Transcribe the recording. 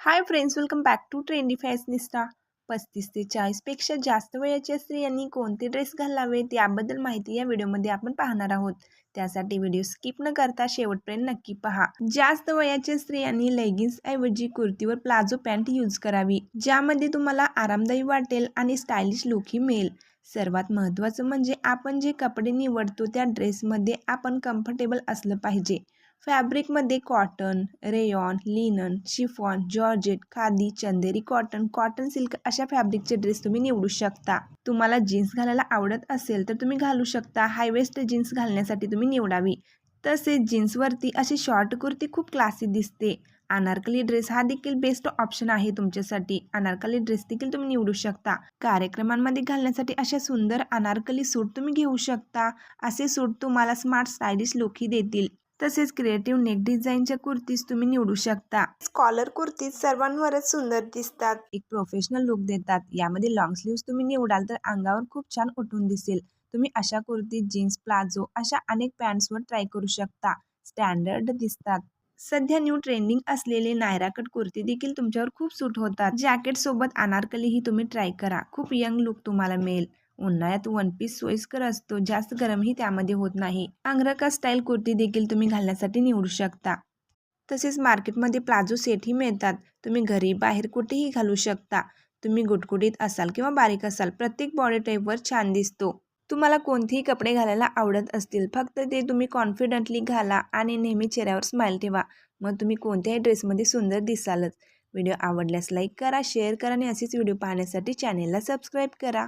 Hi friends welcome back to trendy fashionista पस्तीस ते चाळीसपेक्षा जास्त वयाच्या स्त्रियांनी कोणते ड्रेस घालावेत याबद्दल माहिती या व्हिडिओमध्ये आपण पाहणार आहोत. त्यासाठी व्हिडिओ स्किप न करता शेवटपर्यंत नक्की पहा. जास्त वयाच्या स्त्रियांनी लेगिन्स ऐवजी कुर्तीवर प्लाझो पॅन्ट यूज करावी ज्यामध्ये तुम्हाला आरामदायी वाटेल आणि स्टायलिश लुकही मिळेल. सर्वात महत्त्वाचं म्हणजे आपण जे कपडे निवडतो त्या ड्रेसमध्ये आपण कम्फर्टेबल असलं पाहिजे. फॅब्रिकमध्ये cotton rayon linen chiffon georgette khadi Chanderi cotton cotton silk अशा फॅब्रिकचे ड्रेस तुम्ही निवडू शकता. तुम्हाला जीन्स घालायला आवडत असेल तर तुम्ही घालू शकता. हायवेस्ट जीन्स घालण्यासाठी तुम्ही निवडावी. तसेच जीन्सवरती अशी शॉर्ट कुर्ती खूप क्लासी दिसते. अनारकली ड्रेस हा देखील बेस्ट ऑप्शन आहे तुमच्यासाठी. अनारकली ड्रेस देखील तुम्ही निवडू शकता. कार्यक्रमांमध्ये घालण्यासाठी अशा सुंदर अनारकली सूट तुम्ही घेऊ शकता. असे सूट तुम्हाला स्मार्ट स्टायलिश लुकही देतील. तसेच क्रिएटिव्ह नेक डिझाईनच्या कुर्तीज तुम्ही निवडू शकता. स्कॉलर कुर्तीज सर्वांवरच सुंदर दिसतात. एक प्रोफेशनल लुक देतात. यामध्ये लॉंग स्लीव्स तुम्ही निवडाल तर अंगावर खूप छान उठून दिसेल. तुम्ही अशा कुर्तीत जीन्स प्लाझो अशा अनेक पॅन्ट्सवर ट्राय करू शकता. स्टँडर्ड दिसतात. सध्या न्यू ट्रेंडिंग असलेले नायरा कट कुर्ती देखील तुमच्यावर खूप सूट होतात. जॅकेट सोबत अनारकलीही तुम्ही ट्राय करा. खूप यंग लुक तुम्हाला मिळेल. उन्हाळ्यात वन पीस सोयीस्कर असतो. जास्त गरमही त्यामध्ये होत नाही. अंगरका स्टाईल कुर्ती देखील तुम्ही घालण्यासाठी निवडू शकता. तसेच मार्केटमध्ये प्लाझो सेटही मिळतात. तुम्ही घरी बाहेर कुठेही घालू शकता. तुम्ही गुटगुटीत असाल किंवा बारीक असाल प्रत्येक बॉडी टाईपवर छान दिसतो. तुम्हाला कोणतेही कपडे घालायला आवडत असतील फक्त ते तुम्ही कॉन्फिडंटली घाला आणि नेहमी चेहऱ्यावर स्माईल ठेवा. मग तुम्ही कोणत्याही ड्रेसमध्ये सुंदर दिसालच. व्हिडिओ आवडल्यास लाईक करा शेअर करा आणि असेच व्हिडिओ पाहण्यासाठी चॅनेलला सबस्क्राईब करा.